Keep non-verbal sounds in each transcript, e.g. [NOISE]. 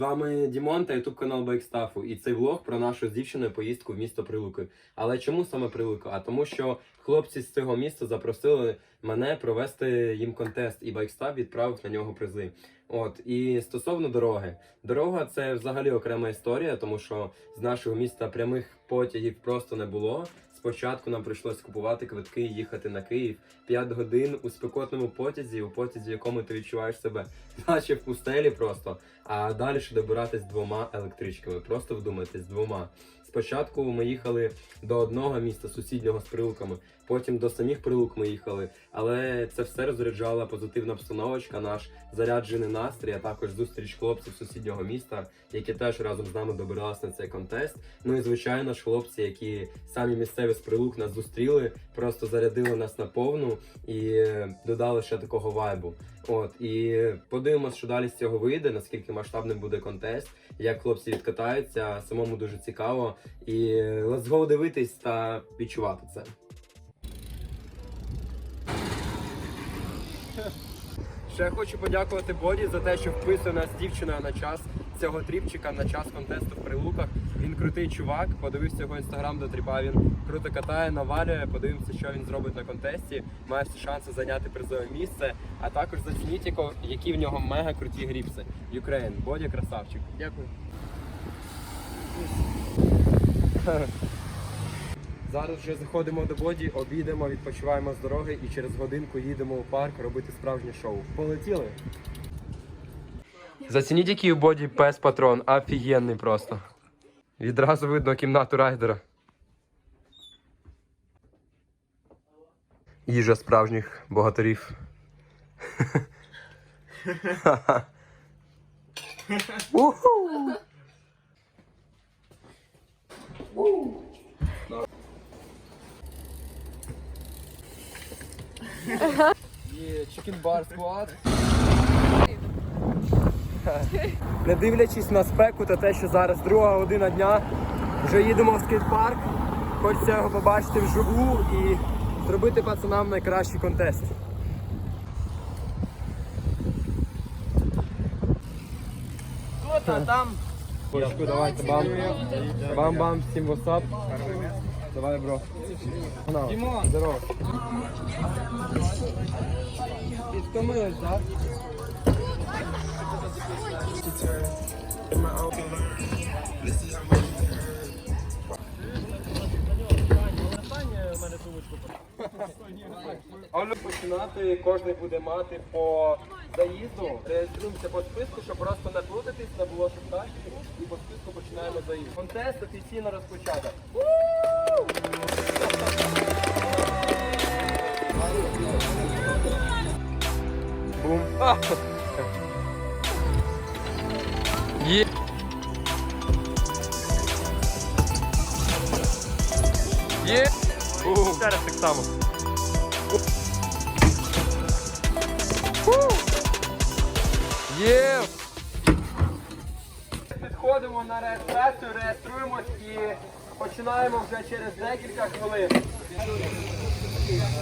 вами Дімон та ютуб канал Байкстафу. І цей влог про нашу з дівчиною поїздку в місто Прилуки. Але чому саме Прилука? А тому, що хлопці з цього міста запросили мене провести їм контест, і Байкстаф відправив на нього призи. От і стосовно дороги, дорога це взагалі окрема історія, тому що з нашого міста прямих потягів просто не було. Спочатку нам прийшлось купувати квитки і їхати на Київ 5 годин у спекотному потязі, у потязі, в якому ти відчуваєш себе, [LAUGHS] наче в пустелі просто. А далі ще добиратись двома електричками. Просто вдумайтесь, двома. Спочатку ми їхали до одного міста сусіднього з прилуками, потім до самих прилук ми їхали. Але це все розряджала позитивна обстановочка, наш заряджений настрій, а також зустріч хлопців сусіднього міста, які теж разом з нами добиралися на цей контест. Ну і звичайно ж, хлопці, які самі місцеві з прилук нас зустріли, просто зарядили нас на повну і е, додали ще такого вайбу. От і подивимось, що далі з цього вийде, наскільки масштабним буде контест, як хлопці відкатаються. Самому дуже цікаво. І let's go дивитись та відчувати це. Ще хочу подякувати Боді за те, що вписує нас з дівчиною на час цього тріпчика, на час контесту в прилуках. Він крутий чувак. Подивився його інстаграм до тріпа. Він круто катає, навалює. Подивимося, що він зробить на контесті. Має всі шанси зайняти призове місце. А також зацініть, які в нього мега круті гріпси. Юкрейн, Боді красавчик. Дякую. [LAUGHS] Зараз вже заходимо до Боді, обійдемо, відпочиваємо з дороги і через годинку їдемо у парк робити справжнє шоу. Полетіли. Зацініть, який у Боді пес патрон, офігенний просто. Відразу видно кімнату райдера. Їжа справжніх богатирів. Уху! [LAUGHS] Є чикен бар склад. Не дивлячись на спеку та те, що зараз друга година дня, вже їдемо в скейт-парк. Хочеться його побачити вживу і зробити пацанам найкращий контест. Хто та там? Давайте бам. Бам-бам, всім васап. Давай, бро. Дімон. Здорово. Підтомились, так? Але починати кожен буде мати по заїзду. Реєструємося по списку, щоб просто не плутатись, не було шуткачів. І по списку починаємо заїзд. Контест офіційно розпочато. Бум. [LAUGHS] Є. Є. Бум. Ще раз так само. Є. Підходимо на реєстрацію, реєструємось і починаємо вже через декілька хвилин.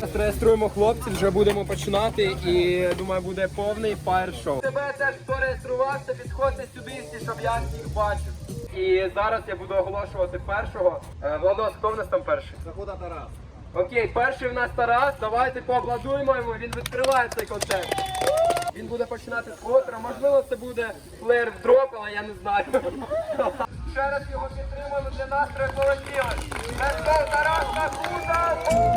Зараз Реєструємо хлопців, вже будемо починати і думаю, буде повний фаєр-шоу. Тебе теж хто реєструвався, підходьте сюди, щоб я всіх бачив. І зараз я буду оголошувати першого. Е, Владос, хто в нас там перший? Захода Тарас. Окей, перший в нас Тарас. Давайте поаплодуємо йому. Він відкриває цей концерт. Він буде починати з котра. Можливо, це буде плеєр дроп, але я не знаю. Ще раз його підтримуємо для настрою полетіли. Let's Тарас Накута!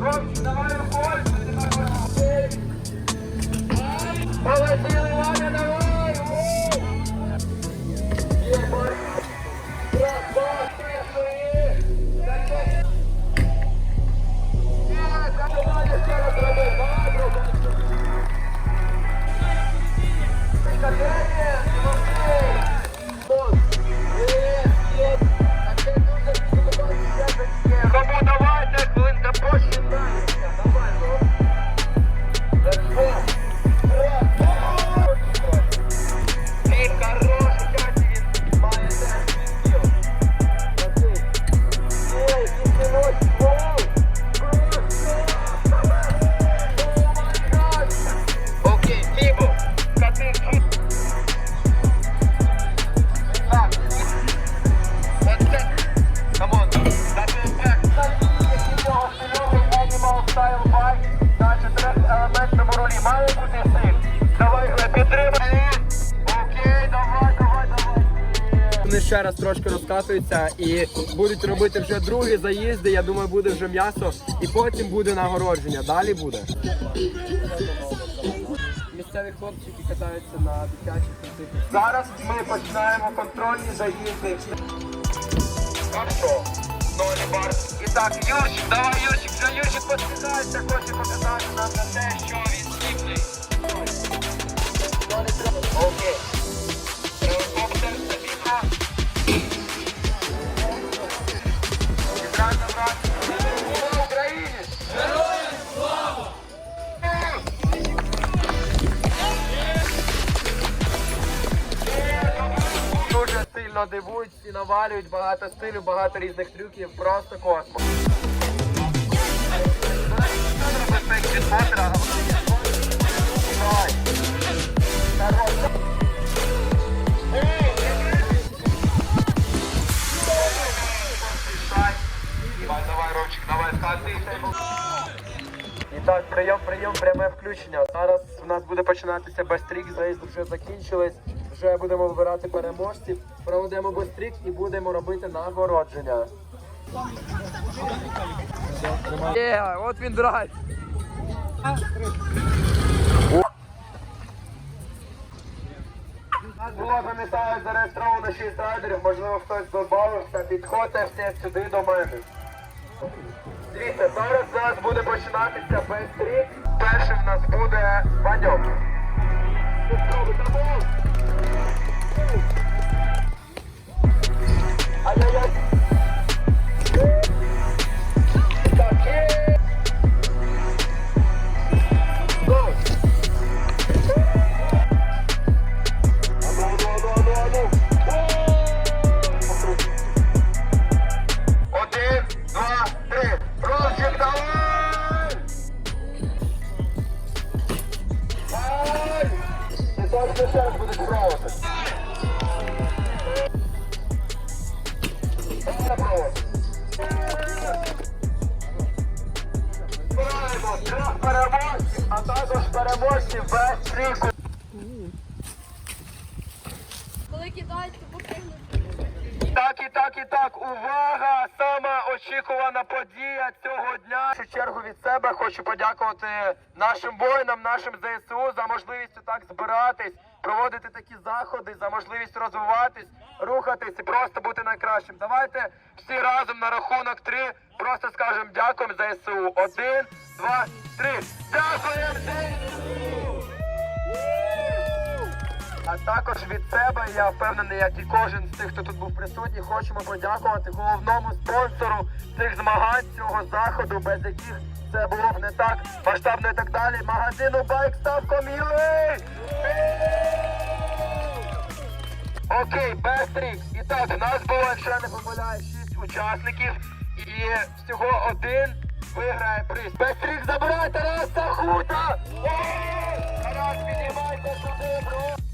Ромчик, давай ще раз трошки розкатуються і будуть робити вже другі заїзди. Я думаю, буде вже м'ясо, і потім буде нагородження. Далі буде. Місцеві хлопчики катаються на дитячих мотоциклах. Зараз ми починаємо контрольні заїзди. Хорошо. І так, Юрчик, давай, Юрчик, вже Юрчик посміхається, хоче показати нам на те, що він здібний. Окей. Сильно дивують, всі навалюють, багато стилю, багато різних трюків, просто космос. Давай. Ромчик, давай, скати. І так, прийом, прийом, пряме включення. Зараз у нас буде починатися безстрік, заїзди вже закінчились. Вже будемо вибирати переможців. Проведемо безстрік і будемо робити нагородження. Є, от він драйв. Було замітаю зареєстровано 6 райдерів, можливо хтось додався, підходьте всі сюди до мене. Дивіться, зараз у нас буде починатися бейстрік. Першим в нас буде Ваньок. Ай-яй-яй. Так, І так ще першу чергу від себе хочу подякувати нашим воїнам, нашим ЗСУ за можливість так збиратись, проводити такі заходи, за можливість розвиватись, рухатись і просто бути найкращим. Давайте всі разом на рахунок три просто скажемо дякуємо ЗСУ. Один, два, три. Дякуємо! А також від себе, я впевнений, як і кожен з тих, хто тут був присутній, хочемо подякувати головному спонсору цих змагань, цього заходу, без яких це було б не так масштабно і так далі. Магазину BikeStuff.com.ua! Окей, Бестрік. І так, у нас було, якщо я не помиляю, шість учасників. І всього один виграє приз. Бестрік забирай Тараса Хута! Тарас, піднімайте сюди, бро!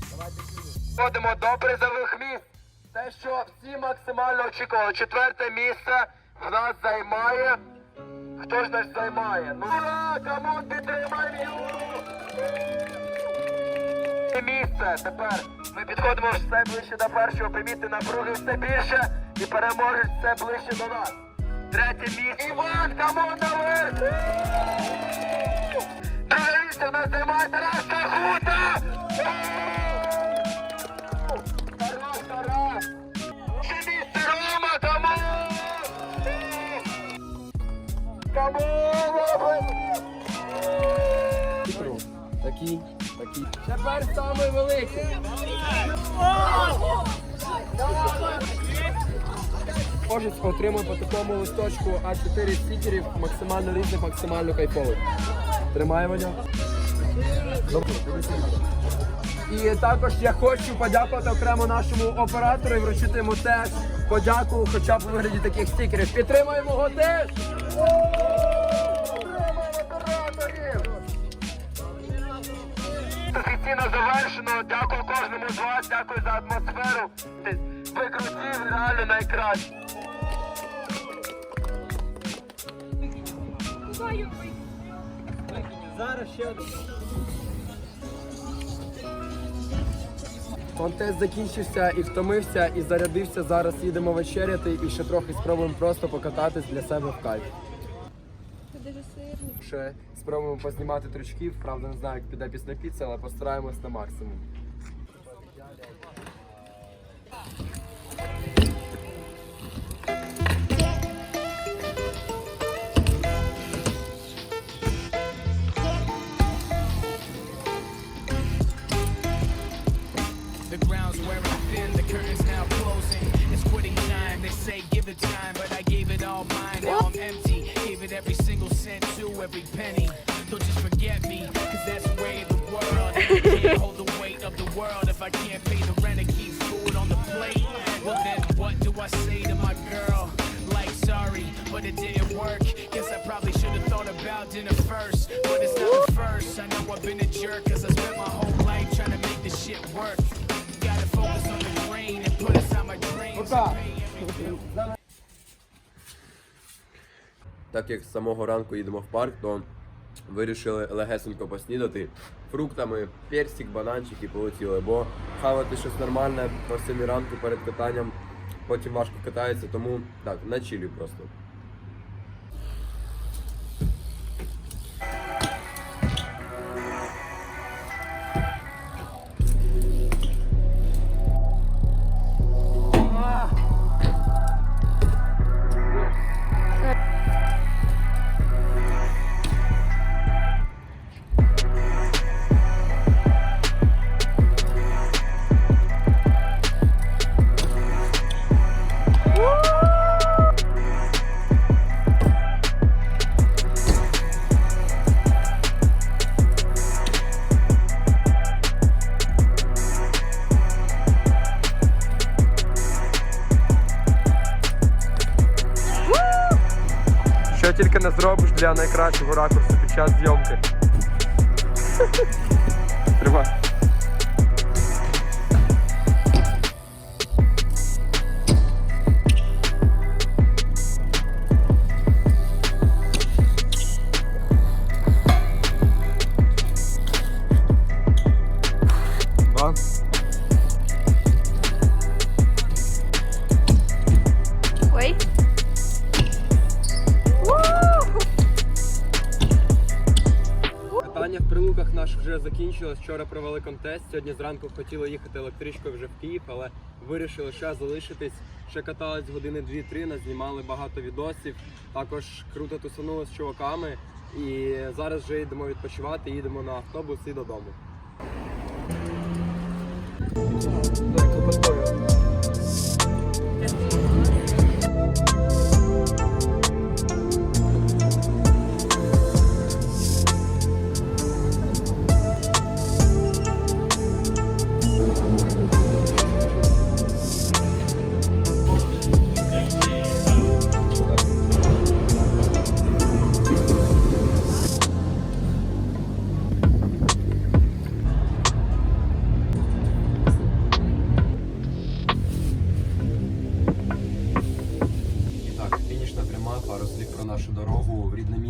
Входимо до призових місць. Те, що всі максимально очікували. Четверте місце в нас займає. Хто ж нас займає? Ну, ура! Камон, підтримай Місце. Тепер ми підходимо все ближче до першого, приміти напруги все більше і переможець все ближче до нас. Третє місце. Іван, камон, наверх! Друге місце в нас займає Тарас Кахута! Такі, такі. Тепер самий великий. Кожен отримує по такому листочку А4 стікерів максимально різних, максимально кайфових. Добре, дивіться. І також я хочу подякувати окремо нашому оператору і вручити йому теж подяку, хоча б у вигляді таких стікерів. Підтримаємо! Підтримаємо! Офіційно завершено. Дякую кожному з вас, дякую за атмосферу. Ви круті, ви реально найкращі. Контест закінчився і втомився, і зарядився. Зараз їдемо вечеряти і ще трохи спробуємо просто покататись для себе в кайф. Це дуже сирний. Ще спробуємо познімати трючків. Правда, не знаю, як піде після піци, але постараємось на максимум. Give it time, but I gave it all mine. Now I'm empty. Gave it every single cent to every penny. Don't just forget me, cause that's the way of the world. I can't hold the weight of the world if I can't pay the rent and keep food on the plate. Well then, what do I say to my girl? Like sorry, but it didn't work. Guess I probably should have thought about dinner first, but it's not the first. I know I've been a jerk, cause I spent my whole life trying to make this shit work. Gotta focus on the drain and put aside my dreams. pay everything. Так як з самого ранку їдемо в парк, то вирішили легесенько поснідати фруктами, персик, бананчик і полетіли. Бо хавати щось нормальне по 7 ранку перед катанням потім важко катається, тому так, на чилі просто. Для найкращого ракурсу під час зйомки. Тримай. Два. Вже закінчилось. Вчора провели контест. Сьогодні зранку хотіли їхати електричкою вже в Київ, але вирішили ще залишитись. Ще катались години 2-3, назнімали багато відосів. Також круто тусанули з чуваками. І зараз вже йдемо відпочивати, їдемо на автобус і додому.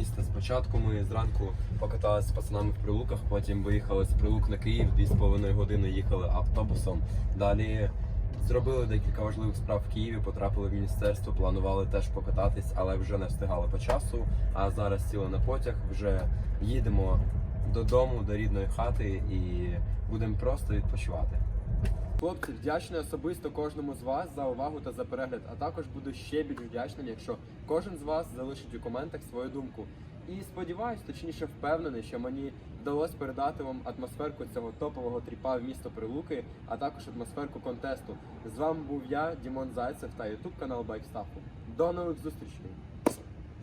Місто. Спочатку ми зранку покаталися з пацанами в Прилуках, потім виїхали з Прилук на Київ, дві з половиною години їхали автобусом. Далі зробили декілька важливих справ в Києві, потрапили в міністерство, планували теж покататись, але вже не встигали по часу. А зараз сіли на потяг, вже їдемо додому, до рідної хати і будемо просто відпочивати. Хлопці, вдячний особисто кожному з вас за увагу та за перегляд, а також буду ще більш вдячним, якщо кожен з вас залишить у коментах свою думку. І сподіваюсь, точніше впевнений, що мені вдалося передати вам атмосферку цього топового тріпа в місто Прилуки, а також атмосферку контесту. З вами був я, Дімон Зайцев та ютуб канал Байкстафу. До нових зустрічей!